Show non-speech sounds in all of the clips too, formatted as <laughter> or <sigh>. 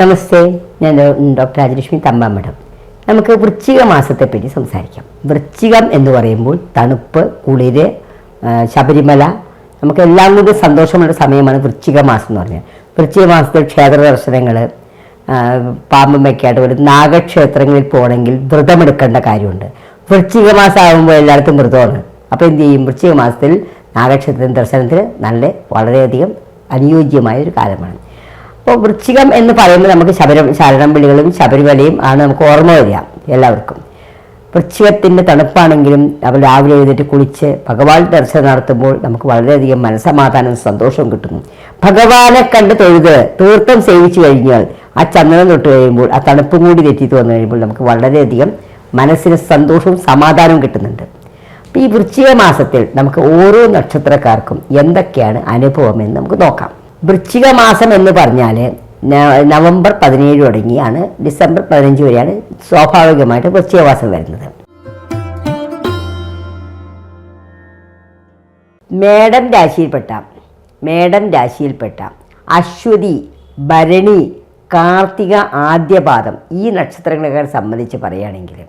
നമസ്തേ ഞാൻ ഡോക്ടർ രാജലക്ഷ്മി തമ്പാമഠം നമുക്ക് വൃശ്ചിക മാസത്തെപ്പറ്റി സംസാരിക്കാം. വൃശ്ചികം എന്ന് പറയുമ്പോൾ തണുപ്പ് കുളിര് ശബരിമല നമുക്ക് എല്ലാം കൊണ്ട് സന്തോഷമുള്ള സമയമാണ് വൃശ്ചിക മാസം എന്ന് പറഞ്ഞാൽ. വൃശ്ചിക മാസത്തിൽ ക്ഷേത്ര ദർശനങ്ങൾ പാമ്പും വയ്ക്കാട്ട് ഒരു നാഗക്ഷേത്രങ്ങളിൽ പോകണമെങ്കിൽ വ്രതമെടുക്കേണ്ട കാര്യമുണ്ട്. വൃശ്ചിക മാസം ആകുമ്പോൾ എല്ലായിടത്തും വ്രതമാണ്. അപ്പോൾ എന്ത് ചെയ്യും? വൃശ്ചിക മാസത്തിൽ നാഗക്ഷേത്ര ദർശനത്തിന് നല്ല വളരെയധികം അനുയോജ്യമായ ഒരു കാലമാണ്. അപ്പോൾ വൃശ്ചികം എന്ന് പറയുമ്പോൾ നമുക്ക് ശബരം ശരണം വിളികളും ശബരിമലയും ആണ് നമുക്ക് ഓർമ്മ വരിക എല്ലാവർക്കും. വൃശ്ചികത്തിന്റെ തണുപ്പാണെങ്കിലും അവർ രാവിലെ എഴുന്നേറ്റ് കുളിച്ച് ഭഗവാൻ ദർശനം നടത്തുമ്പോൾ നമുക്ക് വളരെയധികം മനസ്സമാധാനവും സന്തോഷവും കിട്ടുന്നു. ഭഗവാനെ കണ്ട് തൊഴുത് തീർത്ഥം സേവിച്ചു കഴിഞ്ഞാൽ ആ ചന്ദനം തൊട്ട് കഴിയുമ്പോൾ ആ തണുപ്പും കൂടി തെറ്റി വന്നു കഴിയുമ്പോൾ നമുക്ക് വളരെയധികം മനസ്സിന് സന്തോഷവും സമാധാനവും കിട്ടുന്നുണ്ട്. അപ്പോൾ ഈ വൃശ്ചിക മാസത്തിൽ നമുക്ക് ഓരോ നക്ഷത്രക്കാർക്കും എന്തൊക്കെയാണ് അനുഭവം എന്ന് നമുക്ക് നോക്കാം. വൃശ്ചിക മാസം എന്ന് പറഞ്ഞാൽ നവംബർ പതിനേഴ് തുടങ്ങിയാണ്. ഡിസംബർ പതിനഞ്ച് വരെയാണ് സ്വാഭാവികമായിട്ട് വൃശ്ചിക മാസം വരുന്നത്. മേടം രാശിയിൽപ്പെട്ട മേടം രാശിയിൽപ്പെട്ട അശ്വതി ഭരണി കാർത്തിക ആദ്യപാദം ഈ നക്ഷത്രങ്ങളെ സംബന്ധിച്ച് പറയുകയാണെങ്കിൽ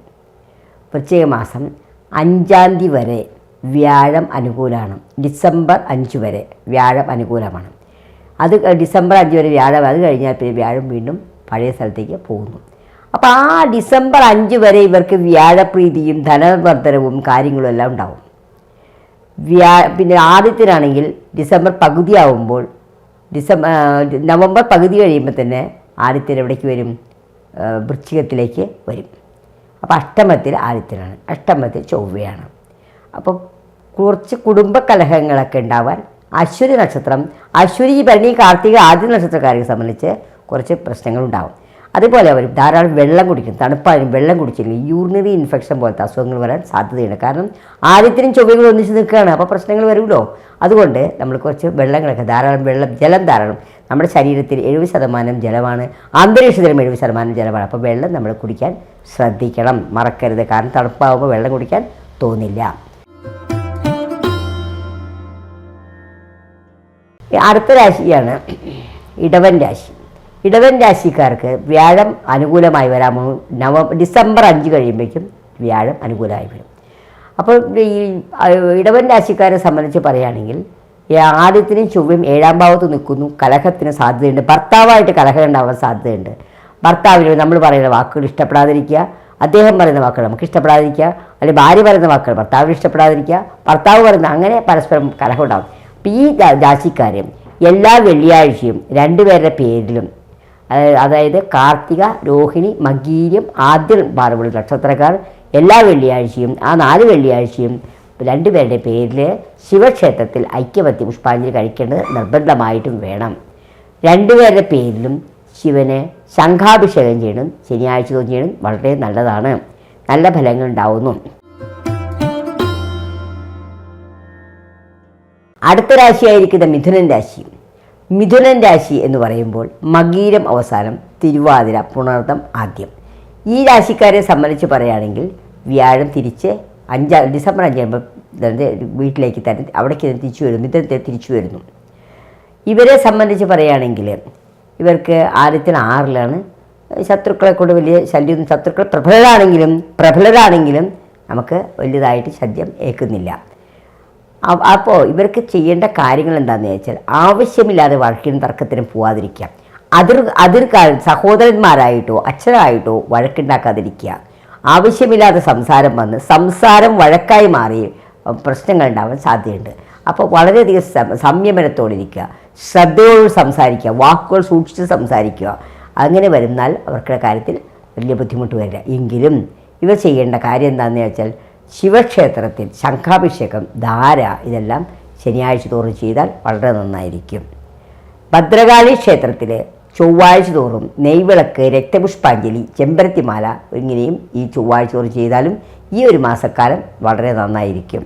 വൃശ്ചിക മാസം അഞ്ചാം തീയതി വരെ വ്യാഴം അനുകൂലമാണ്. ഡിസംബർ അഞ്ച് വരെ വ്യാഴം അനുകൂലമാണ്. അത് ഡിസംബർ അഞ്ച് വരെ വ്യാഴം അത് കഴിഞ്ഞാൽ പിന്നെ വ്യാഴം വീണ്ടും പഴയ സ്ഥലത്തേക്ക് പോകുന്നു. അപ്പോൾ ആ ഡിസംബർ അഞ്ച് വരെ ഇവർക്ക് വ്യാഴപ്രീതിയും ധനവർദ്ധനവും കാര്യങ്ങളും എല്ലാം ഉണ്ടാവും. വ്യാ പിന്നെ ആദ്യത്തിനാണെങ്കിൽ ഡിസംബർ പകുതിയാവുമ്പോൾ ഡിസംബർ നവംബർ പകുതി കഴിയുമ്പോൾ തന്നെ ആദിത്യൻ എവിടേക്ക് വരും? വൃശ്ചികത്തിലേക്ക് വരും. അപ്പോൾ അഷ്ടമത്തിൽ ആദിത്യനാണ്. അഷ്ടമത്തിൽ ചൊവ്വയാണ്. അപ്പോൾ കുറച്ച് കുടുംബ കലഹങ്ങളൊക്കെ ഉണ്ടാവാൻ അശ്വതി നക്ഷത്രം. അശ്വതി ഭരണി കാർത്തിക ആദ്യ നക്ഷത്രക്കാരെ സംബന്ധിച്ച് കുറച്ച് പ്രശ്നങ്ങളുണ്ടാകും അതുപോലെ അവർ ധാരാളം വെള്ളം കുടിക്കും തണുപ്പായാലും വെള്ളം കുടിച്ചില്ലെങ്കിൽ യൂറിനറി ഇൻഫെക്ഷൻ പോലത്തെ അസുഖങ്ങൾ വരാൻ സാധ്യതയുണ്ട്. കാരണം ആദ്യത്തിനും ചൊവ്വകൾ ഒന്നിച്ച് നിൽക്കുകയാണ്. അപ്പോൾ പ്രശ്നങ്ങൾ വരുമല്ലോ. അതുകൊണ്ട് നമ്മൾ കുറച്ച് വെള്ളങ്ങളൊക്കെ ധാരാളം വെള്ളം ജലം ധാരാളം. നമ്മുടെ ശരീരത്തിൽ എഴുപത് ശതമാനം ജലമാണ്. അന്തരീക്ഷത്തിലും എഴുപത് ശതമാനം ജലമാണ്. അപ്പോൾ വെള്ളം നമ്മൾ കുടിക്കാൻ ശ്രദ്ധിക്കണം. മറക്കരുത്. കാരണം തണുപ്പാകുമ്പോൾ വെള്ളം കുടിക്കാൻ തോന്നില്ല. അടുത്ത രാശിയാണ് ഇടവൻ രാശി. ഇടവൻ രാശിക്കാർക്ക് വ്യാഴം അനുകൂലമായി വരാമോ നവ ഡിസംബർ അഞ്ച് കഴിയുമ്പോഴേക്കും വ്യാഴം അനുകൂലമായി വരും. അപ്പോൾ ഈ ഇടവൻ രാശിക്കാരെ സംബന്ധിച്ച് പറയുകയാണെങ്കിൽ ആദ്യത്തിനും ചൊവ്വയും ഏഴാം ഭാവത്ത് നിൽക്കുന്നു. കലഹത്തിന് സാധ്യതയുണ്ട്. ഭർത്താവായിട്ട് കലഹം ഉണ്ടാവാൻ സാധ്യതയുണ്ട്. ഭർത്താവിന് നമ്മൾ പറയുന്ന വാക്കുകൾ ഇഷ്ടപ്പെടാതിരിക്കുക. അദ്ദേഹം പറയുന്ന വാക്കുകൾ നമുക്ക് ഇഷ്ടപ്പെടാതിരിക്കുക. അല്ലെങ്കിൽ ഭാര്യ പറയുന്ന വാക്കുകൾ ഭർത്താവിന് ഇഷ്ടപ്പെടാതിരിക്കുക. ഭർത്താവ് പറയുന്ന അങ്ങനെ പരസ്പരം കലഹം ഉണ്ടാവും. അപ്പോൾ ഈ രാശിക്കാർ എല്ലാ വെള്ളിയാഴ്ചയും രണ്ടുപേരുടെ പേരിലും അതായത് കാർത്തിക രോഹിണി മകീര്യം ആദ്യ പാർവളി നക്ഷത്രക്കാർ എല്ലാ വെള്ളിയാഴ്ചയും ആ നാല് വെള്ളിയാഴ്ചയും രണ്ടുപേരുടെ പേരിൽ ശിവക്ഷേത്രത്തിൽ ഐക്യമത്യ പുഷ്പാഞ്ജലി കഴിക്കേണ്ടത് നിർബന്ധമായിട്ടും വേണം. രണ്ടുപേരുടെ പേരിലും ശിവന് ശംഖാഭിഷേകം ചെയ്യണം ശനിയാഴ്ച തോന്നിയണം വളരെ നല്ലതാണ്. നല്ല ഫലങ്ങൾ ഉണ്ടാവുന്നു. അടുത്ത രാശിയായിരിക്കുന്ന മിഥുനൻ രാശി. മിഥുനൻ രാശി എന്ന് പറയുമ്പോൾ മകീരം അവസാനം തിരുവാതിര പുണർദം ആദ്യം. ഈ രാശിക്കാരെ സംബന്ധിച്ച് പറയുകയാണെങ്കിൽ വ്യാഴം തിരിച്ച് അഞ്ചാം ഡിസംബർ അഞ്ചാകുമ്പോൾ വീട്ടിലേക്ക് തന്നെ അവിടേക്ക് തിരിച്ചു വരുന്നു. മിഥുനത്തിൽ തിരിച്ചു വരുന്നു. ഇവരെ സംബന്ധിച്ച് പറയുകയാണെങ്കിൽ ഇവർക്ക് ആദ്യത്തിന് ആറിലാണ്. ശത്രുക്കളെ കൊണ്ട് വലിയ ശല്യം ശത്രുക്കൾ പ്രബലരാണെങ്കിലും പ്രബലരാണെങ്കിലും നമുക്ക് വലുതായിട്ട് ശല്യം ഏൽക്കുന്നില്ല. അപ്പോൾ ഇവർക്ക് ചെയ്യേണ്ട കാര്യങ്ങൾ എന്താണെന്ന് വെച്ചാൽ ആവശ്യമില്ലാതെ വഴക്കിനും തർക്കത്തിനും പോവാതിരിക്കുക. അതിർ അതിർക്കാൽ സഹോദരന്മാരായിട്ടോ അച്ഛനായിട്ടോ വഴക്കുണ്ടാക്കാതിരിക്കുക. ആവശ്യമില്ലാതെ സംസാരം വന്ന് സംസാരം വഴക്കായി മാറി പ്രശ്നങ്ങൾ ഉണ്ടാവാൻ സാധ്യതയുണ്ട്. അപ്പോൾ വളരെയധികം സംയമനത്തോടിരിക്കുക ശ്രദ്ധയോട് സംസാരിക്കുക. വാക്കുകൾ സൂക്ഷിച്ച് സംസാരിക്കുക. അങ്ങനെ വരുന്നാൽ അവരുടെ കാര്യത്തിൽ വലിയ ബുദ്ധിമുട്ട് വരില്ല. എങ്കിലും ഇവർ ചെയ്യേണ്ട കാര്യം എന്താണെന്ന് വെച്ചാൽ ശിവക്ഷേത്രത്തിൽ ശംഖാഭിഷേകം ധാര ഇതെല്ലാം ശനിയാഴ്ച തോറും ചെയ്താൽ വളരെ നന്നായിരിക്കും. ഭദ്രകാളി ക്ഷേത്രത്തിൽ ചൊവ്വാഴ്ച തോറും നെയ്വിളക്ക് രക്തപുഷ്പാഞ്ജലി ചെമ്പരത്തിമാല ഇങ്ങനെയും ഈ ചൊവ്വാഴ്ച തോറും ചെയ്താലും ഈ ഒരു മാസക്കാലം വളരെ നന്നായിരിക്കും.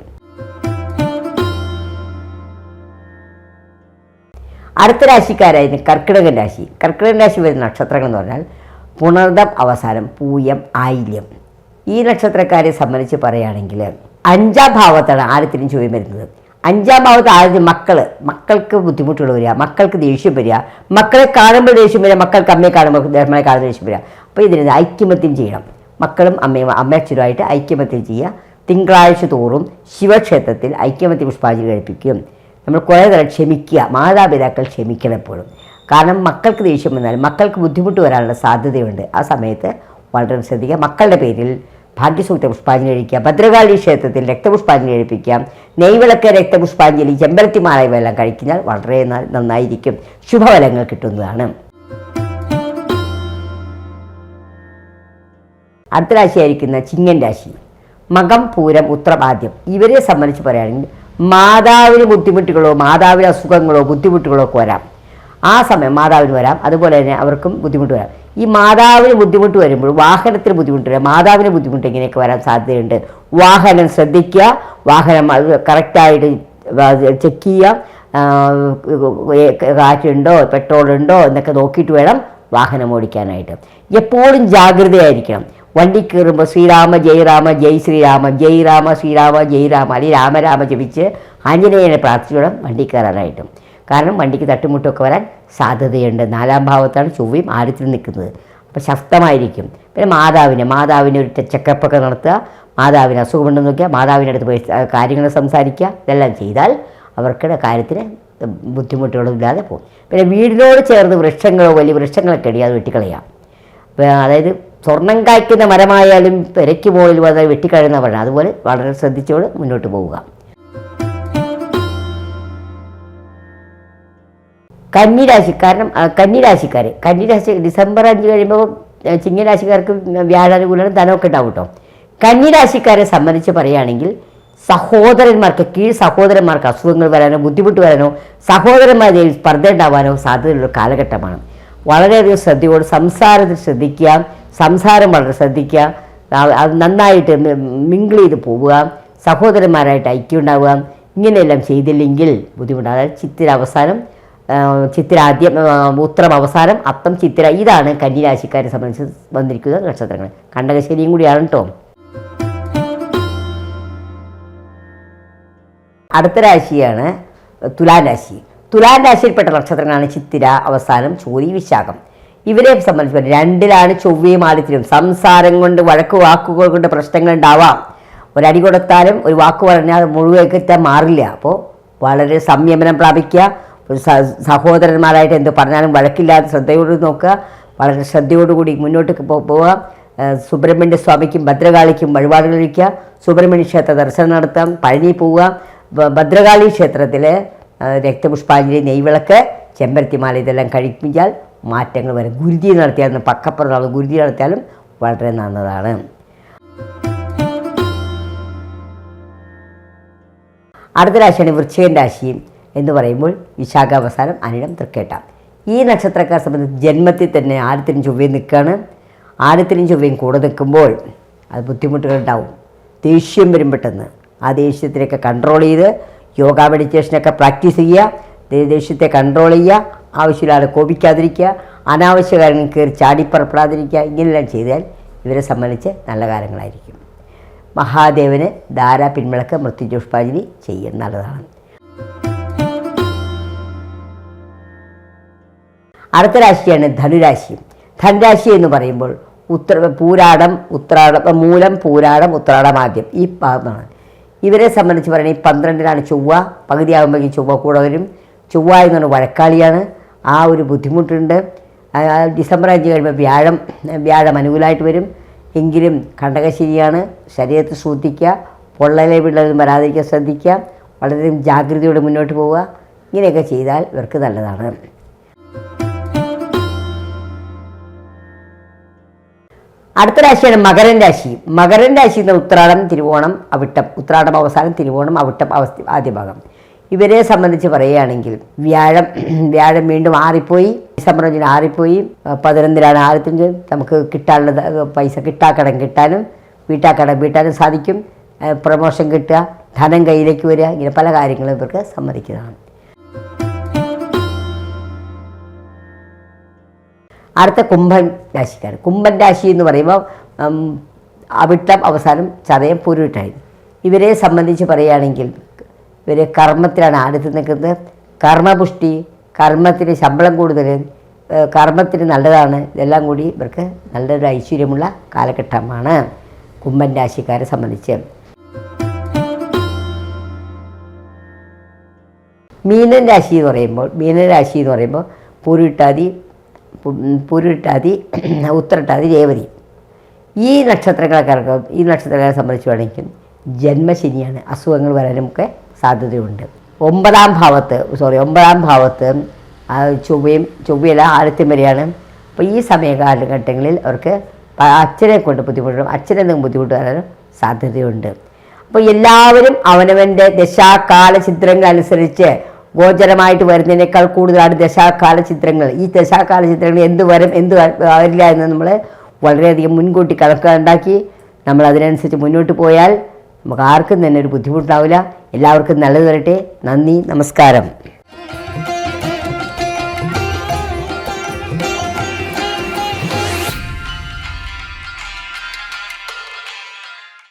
അടുത്ത രാശിക്കാരായിരുന്നു കർക്കിടകൻ രാശി. കർക്കിടകൻ രാശി വരുന്ന നക്ഷത്രങ്ങൾ എന്ന് പറഞ്ഞാൽ പുണർദം അവസാനം പൂയം ആയില്യം. ഈ നക്ഷത്രക്കാരെ സംബന്ധിച്ച് പറയുകയാണെങ്കിൽ അഞ്ചാം ഭാവത്താണ് ആരത്തിനും ചൊവ്വ വരുന്നത്. അഞ്ചാം ഭാവത്ത് ആദ്യം മക്കൾ മക്കൾക്ക് ബുദ്ധിമുട്ടുകൾ വരിക മക്കൾക്ക് ദേഷ്യം വരിക മക്കളെ കാണുമ്പോൾ ദേഷ്യം വരിക മക്കൾക്ക് അമ്മയെ കാണുമ്പോൾ നമ്മളെ കാണുന്ന ദേഷ്യം വരിക. അപ്പോൾ ഇതിന് ഐക്യമത്യം ചെയ്യണം. മക്കളും അമ്മയും അമ്മയച്ഛനുമായിട്ട് ഐക്യമത്യം ചെയ്യുക. തിങ്കളാഴ്ച തോറും ശിവക്ഷേത്രത്തിൽ ഐക്യമത്യ പുഷ്പാഞ്ജലി കഴിപ്പിക്കും നമ്മൾ കുറേ തരം ക്ഷമിക്കുക മാതാപിതാക്കൾ ക്ഷമിക്കണം എപ്പോഴും. കാരണം മക്കൾക്ക് ദേഷ്യം വന്നാൽ മക്കൾക്ക് ബുദ്ധിമുട്ട് വരാനുള്ള സാധ്യതയുണ്ട്. ആ സമയത്ത് വളരെ ശ്രദ്ധിക്കുക. മക്കളുടെ പേരിൽ ഭാഗ്യസൂക്ത പുഷ്പാഞ്ജലി കഴിക്കുക ഭദ്രകാളി ക്ഷേത്രത്തിൽ രക്തപുഷ്പാഞ്ജലി കഴിപ്പിക്കാം നെയ്വിളക്ക് രക്തപുഷ്പാഞ്ജലി ചെമ്പരത്തിമാല ഇവയെല്ലാം കഴിക്കുന്നാൽ വളരെ നന്നായിരിക്കും. ശുഭഫലങ്ങൾ കിട്ടുന്നതാണ്. അടുത്ത രാശിയായിരിക്കുന്ന ചിങ്ങൻ രാശി. മകം പൂരം ഉത്രപാദ്യം. ഇവരെ സംബന്ധിച്ച് പറയുകയാണെങ്കിൽ മാതാവിന് ബുദ്ധിമുട്ടുകളോ മാതാവിന് അസുഖങ്ങളോ ബുദ്ധിമുട്ടുകളോ ഒക്കെ വരാം. ആ സമയം മാതാവിന് വരാം. അതുപോലെ തന്നെ അവർക്കും ബുദ്ധിമുട്ട് വരാം. ഈ മാതാവിന് ബുദ്ധിമുട്ട് വരുമ്പോൾ വാഹനത്തിന് ബുദ്ധിമുട്ട് വരാം. മാതാവിന് ബുദ്ധിമുട്ട് ഇങ്ങനെയൊക്കെ വരാൻ സാധ്യതയുണ്ട്? വാഹനം ശ്രദ്ധിക്കുക. വാഹനം കറക്റ്റായിട്ട് ചെക്ക് ചെയ്യുക. കാറ്റുണ്ടോ? പെട്രോൾ ഉണ്ടോ എന്നൊക്കെ നോക്കിയിട്ട് വേണം വാഹനം ഓടിക്കാനായിട്ട്. എപ്പോഴും ജാഗ്രതയായിരിക്കണം. വണ്ടി കയറുമ്പോൾ ശ്രീരാമ ജയരാമ ജയ് ശ്രീരാമ ജയ് രാമ ശ്രീരാമ ജയ് രാമ അല്ലെങ്കിൽ രാമരാമ ജപിച്ച് ആഞ്ജനേയനെ പ്രാർത്ഥിച്ചു വേണം വണ്ടി കയറാനായിട്ടും. കാരണം വണ്ടിക്ക് തട്ടുമുട്ടൊക്കെ വരാൻ സാധ്യതയുണ്ട്. നാലാം ഭാവത്താണ് ചൊവ്വയും ആരത്തിൽ നിൽക്കുന്നത്. അപ്പോൾ ശക്തമായിരിക്കും. പിന്നെ മാതാവിനെ മാതാവിനെ ഒരു ചെക്കപ്പൊക്കെ നടത്തുക. മാതാവിന് അസുഖമുണ്ടെന്ന് നോക്കിയാൽ മാതാവിന്റെ അടുത്ത് പോയി കാര്യങ്ങൾ സംസാരിക്കുക. ഇതെല്ലാം ചെയ്താൽ അവർക്കുടെ കാര്യത്തിന് ബുദ്ധിമുട്ടുകളും ഇല്ലാതെ പോകും. പിന്നെ വീടിനോട് ചേർന്ന് വൃക്ഷങ്ങളോ വലിയ വൃക്ഷങ്ങളൊക്കെ ഇടി അത് വെട്ടിക്കളയാം. അതായത് സ്വർണം കായ്ക്കുന്ന മരമായാലും പെരയ്ക്ക് മുകളിൽ അതായത് പറയുന്നത് അതുപോലെ വളരെ ശ്രദ്ധിച്ചോട് മുന്നോട്ട് പോവുക. കന്നിരാശി കാരണം കന്നിരാശിക്കാർ കന്നിരാശി ഡിസംബർ അഞ്ച് കഴിയുമ്പോൾ ചിങ്ങരാശിക്കാർക്ക് വ്യാഴാനുകൂലം ധനമൊക്കെ ഉണ്ടാവും കേട്ടോ കന്നിരാശിക്കാരെ സംബന്ധിച്ച് പറയുകയാണെങ്കിൽ സഹോദരന്മാർക്ക് കീഴ് സഹോദരന്മാർക്ക് അസുഖങ്ങൾ വരാനോ ബുദ്ധിമുട്ട് വരാനോ സഹോദരന്മാരെ സ്പർദ്ധ ഉണ്ടാവാനോ സാധ്യതയുള്ള കാലഘട്ടമാണ്. വളരെയധികം ശ്രദ്ധയോട് സംസാരത്തിൽ ശ്രദ്ധിക്കുക സംസാരം വളരെ ശ്രദ്ധിക്കുക അത് നന്നായിട്ട് മിങ്കിൾ ചെയ്ത് പോവുക സഹോദരന്മാരായിട്ട് ഐക്യം ഉണ്ടാവുക ഇങ്ങനെയെല്ലാം ചെയ്തില്ലെങ്കിൽ ബുദ്ധിമുട്ട് ചിത്തിരി ചിത്തിര അവസാനം ആ, ചിത്തിര ആദ്യം ആ, ഉത്തരം അവസാനം അത്തം ചിത്തിര ഇതാണ് കന്നിരാശിക്കാരെ സംബന്ധിച്ച് വന്നിരിക്കുന്ന നക്ഷത്രങ്ങൾ. കണ്ടകശ്ശേരിയും കൂടിയാണ് കേട്ടോ അടുത്ത രാശിയാണ് തുലാം രാശി. തുലാം രാശിയിൽപ്പെട്ട നക്ഷത്രങ്ങളാണ് ചിത്തിര അവസാനം ചോതി വിശാഖം. ഇവരെ സംബന്ധിച്ച് രണ്ടിലാണ് ചൊവ്വയും ആദ്യത്തിലും സംസാരം കൊണ്ട് വഴക്ക് വാക്കുകൾ കൊണ്ട് പ്രശ്നങ്ങൾ ഉണ്ടാവാം. ഒരടി കൊടുത്താലും ഒരു വാക്ക് പറഞ്ഞാൽ മുഴുവൻ മാറില്ല. അപ്പോൾ വളരെ സംയമനം പ്രാപിക്കുക. ഒരു സഹോദരന്മാരായിട്ട് എന്ത് പറഞ്ഞാലും വഴക്കില്ലാതെ ശ്രദ്ധയോട് നോക്കുക. വളരെ ശ്രദ്ധയോടുകൂടി മുന്നോട്ട് പോവുക. സുബ്രഹ്മണ്യ സ്വാമിക്കും ഭദ്രകാളിക്കും വഴിപാടുകൾ കഴിക്കുക സുബ്രഹ്മണ്യ ക്ഷേത്ര ദർശനം നടത്താം. പഴനി പോവുക. ഭദ്രകാളി ക്ഷേത്രത്തിൽ രക്തപുഷ്പാഞ്ജലി നെയ്വിളക്ക് ചെമ്പരത്തിമാല ഇതെല്ലാം കഴിപ്പിച്ചാൽ മാറ്റങ്ങൾ വരും. ഗുരുതി നടത്തിയാലും പക്കപ്പുറം ഗുരുതി നടത്തിയാലും വളരെ നന്നതാണ്. അടുത്ത രാശിയാണ് വൃശ്ചികൻ രാശി. എന്ന് പറയുമ്പോൾ വിശാഖ അവസാനം അനിഴം തൃക്കേട്ട. ഈ നക്ഷത്രക്കാരെ സംബന്ധിച്ച് ജന്മത്തിൽ തന്നെ ആരത്തിനും ചൊവ്വയും നിൽക്കുകയാണ്. ആരത്തിനും ചൊവ്വയും കൂടെ നിൽക്കുമ്പോൾ അത് ബുദ്ധിമുട്ടുകൾ ഉണ്ടാവും ദേഷ്യം വരും പെട്ടെന്ന്. ആ ദേഷ്യത്തിനൊക്കെ കൺട്രോൾ ചെയ്ത് യോഗ മെഡിറ്റേഷനൊക്കെ പ്രാക്ടീസ് ചെയ്യുക. ദേഷ്യത്തെ കൺട്രോൾ ചെയ്യുക. ആവശ്യമില്ലാതെ കോപിക്കാതിരിക്കുക. അനാവശ്യ കാര്യങ്ങൾ കയറി ചാടിപ്പറപ്പെടാതിരിക്കുക. ഇങ്ങനെയെല്ലാം ചെയ്താൽ ഇവരെ സംബന്ധിച്ച് നല്ല കാര്യങ്ങളായിരിക്കും. മഹാദേവന് ധാരാ പിന്മിളക്ക് മൃത്യുജോഷ്പാഞ്ജലി ചെയ്യുന്നത് നല്ലതാണ്. അടുത്ത രാശിയാണ് ധനുരാശി. ധനുരാശി എന്ന് പറയുമ്പോൾ ഉത്ര പൂരാടം ഉത്രാടം മൂലം പൂരാടം ഉത്രാടം ആദ്യം ഈ ഭാഗമാണ്. ഇവരെ സംബന്ധിച്ച് ഈ പന്ത്രണ്ടിനാണ് ചൊവ്വ. പകുതിയാകുമ്പോഴേക്കും ചൊവ്വ കൂടെ വരും. ചൊവ്വ എന്ന് പറഞ്ഞാൽ വഴക്കാളിയാണ്. ആ ഒരു ബുദ്ധിമുട്ടുണ്ട്. ഡിസംബർ അഞ്ച് കഴിയുമ്പോൾ വ്യാഴം വ്യാഴം അനുകൂലമായിട്ട് വരും. എങ്കിലും കണ്ടകശരിയാണ് ശരീരത്തിൽ ശ്രദ്ധിക്കുക പൊള്ളലെ വിള്ളലും വരാതിരിക്കാൻ ശ്രദ്ധിക്കുക വളരെയധികം ജാഗ്രതയോടെ മുന്നോട്ട് പോവുക. ഇങ്ങനെയൊക്കെ ചെയ്താൽ ഇവർക്ക് നല്ലതാണ്. അടുത്ത രാശിയാണ് മകരൻ രാശി. മകരൻ രാശി എന്ന ഉത്രാടം തിരുവോണം അവിട്ടം ഉത്രാടം അവസാനം തിരുവോണം അവിട്ടം അവസ്ഥ ആദ്യ ഭാഗം. ഇവരെ സംബന്ധിച്ച് പറയുകയാണെങ്കിൽ വ്യാഴം <clears throat> വ്യാഴം വീണ്ടും ആറിപ്പോയി ഡിസംബർ അഞ്ചിന് ആറിപ്പോയി പതിനൊന്നിലാണ് ആറത്തിന്റെ നമുക്ക് കിട്ടാനുള്ള പൈസ കിട്ടാക്കടം കിട്ടാനും വീട്ടാക്കടം വീട്ടാനും സാധിക്കും. പ്രമോഷൻ കിട്ടുക ധനം കയ്യിലേക്ക് വരിക ഇങ്ങനെ പല കാര്യങ്ങളും ഇവർക്ക് സമ്മതിക്കുന്നതാണ്. അടുത്ത കുംഭൻ രാശിക്കാർ കുംഭൻ രാശി എന്ന് പറയുമ്പോൾ അവിട്ടം അവസാനം ചതയം പൊരുവിട്ടായി ഇവരെ സംബന്ധിച്ച് പറയുകയാണെങ്കിൽ ഇവർ കർമ്മത്തിലാണ് അടുത്ത് നിൽക്കുന്നത്. കർമ്മപുഷ്ടി കർമ്മത്തിന് ശമ്പളം കൂടുതൽ കർമ്മത്തിന് നല്ലതാണ്. ഇതെല്ലാം കൂടി ഇവർക്ക് നല്ലൊരു ഐശ്വര്യമുള്ള കാലഘട്ടമാണ് കുംഭൻ രാശിക്കാരെ സംബന്ധിച്ച്. മീനൻ രാശി എന്ന് പറയുമ്പോൾ മീനൻ രാശി എന്ന് പറയുമ്പോൾ പൂരിട്ടാതി പൂരിട്ടാതി <clears throat> ഉത്രട്ടാതി രേവതി. ഈ നക്ഷത്രക്കാർക്ക് ഈ നക്ഷത്രങ്ങളെ സംബന്ധിച്ച് വേണമെങ്കിൽ ജന്മശനിയാണ്. അസുഖങ്ങൾ വരാനുമൊക്കെ സാധ്യതയുണ്ട്. ഒമ്പതാം ഭാവത്ത് സോറി ഒമ്പതാം ഭാവത്ത് ചൊവ്വയും ചൊവ്വയല്ല ആദ്യത്തെ വരെയാണ്. അപ്പോൾ ഈ സമയ കാലഘട്ടങ്ങളിൽ അവർക്ക് അച്ഛനെ കൊണ്ട് ബുദ്ധിമുട്ടും അച്ഛനെന്തെങ്കിലും ബുദ്ധിമുട്ട് വരാനും സാധ്യതയുണ്ട്. അപ്പോൾ എല്ലാവരും അവനവന്റെ ദശാകാല ചിത്രങ്ങൾ അനുസരിച്ച് ഗോചരമായിട്ട് വരുന്നതിനേക്കാൾ കൂടുതലാണ് ദശാകാല ചിത്രങ്ങൾ ഈ ദശാകാല ചിത്രങ്ങൾ എന്ത് വരും എന്ത് വരില്ല എന്ന് നമ്മൾ വളരെയധികം മുൻകൂട്ടി കണക്കുണ്ടാക്കി നമ്മൾ അതിനനുസരിച്ച് മുന്നോട്ട് പോയാൽ നമുക്ക് ആർക്കും തന്നെ ഒരു ബുദ്ധിമുട്ടാവില്ല എല്ലാവർക്കും നല്ലത് വരട്ടെ. നന്ദി നമസ്കാരം.